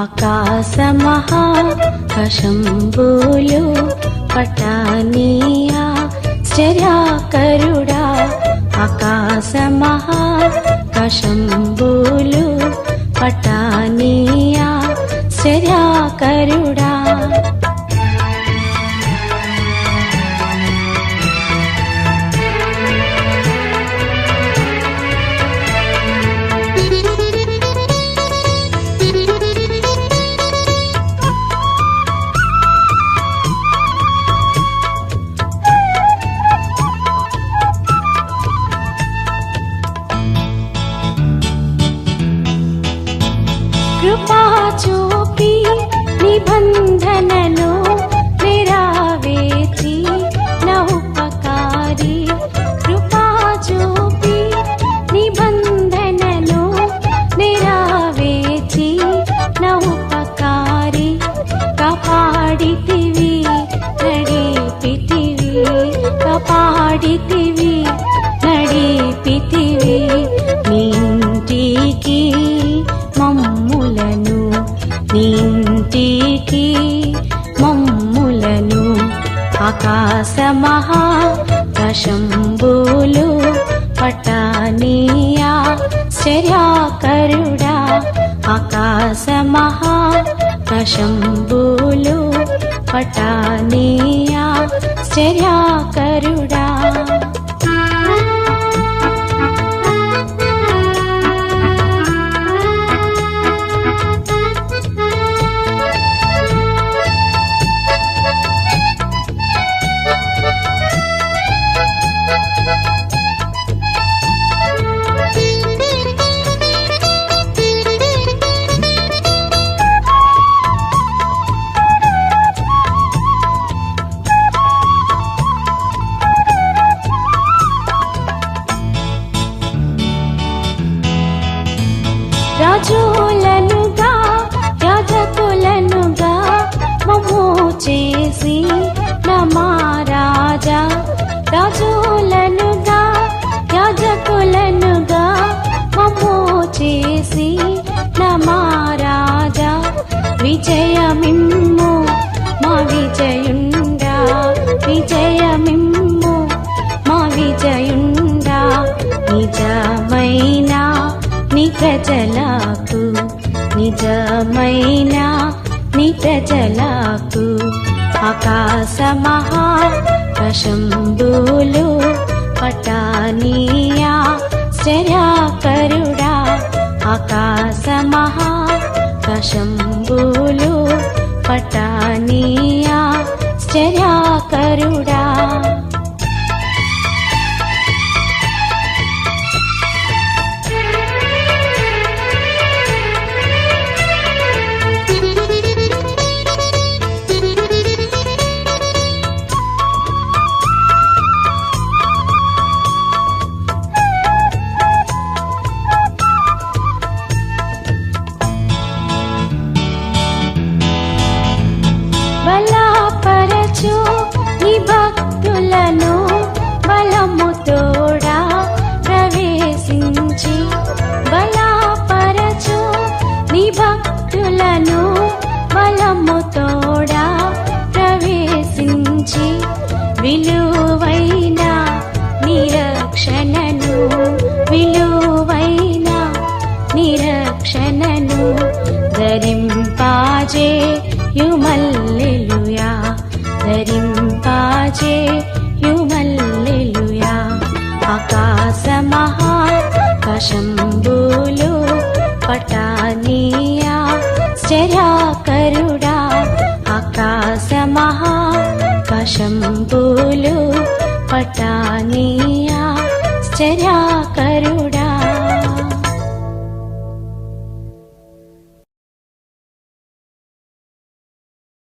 ఆకాశమహాకశంబులు పటానీయా శ్చర్యాకరుడా ఆకాశమహాకశంబులు. कृपा जोपि निबन्धनो निरावे नौपकारी कृपा जोपि निबन्धनो निरावे नौपकारी कपाडिवीरे पितवी कपाडि ఆకాశ మహా కశంబులు పటానీయా శర్యాకరుడా ఆకాశ మహా కశంబులు పటానీయా శర్యాకరుడా మమ్ము చేసి నమారాజా రాజులనుగా యాజకులనుగా మమో చేసి నమారాజా విజయమిమ్ము మా విజయుండా విజయమిమ్ము మా విజయుండా నిజమైన నీ ప్రజలకు నిజమైన నీ ప్రజలకు. काशमः पटानीया पटानिया चरा భక్తులను బలము తోడా ప్రవేశించి విలువైన నిరక్షణను విలువైన నిరక్షణను ధరింపాజే యుమల్లెలుయా ధరింపాజే యుమల్లెలుయా. ఆకాశ మహా కశంబులు పటానీయ चराकरुडा आकाशमः पशं बुलु पटानिया चरा करुड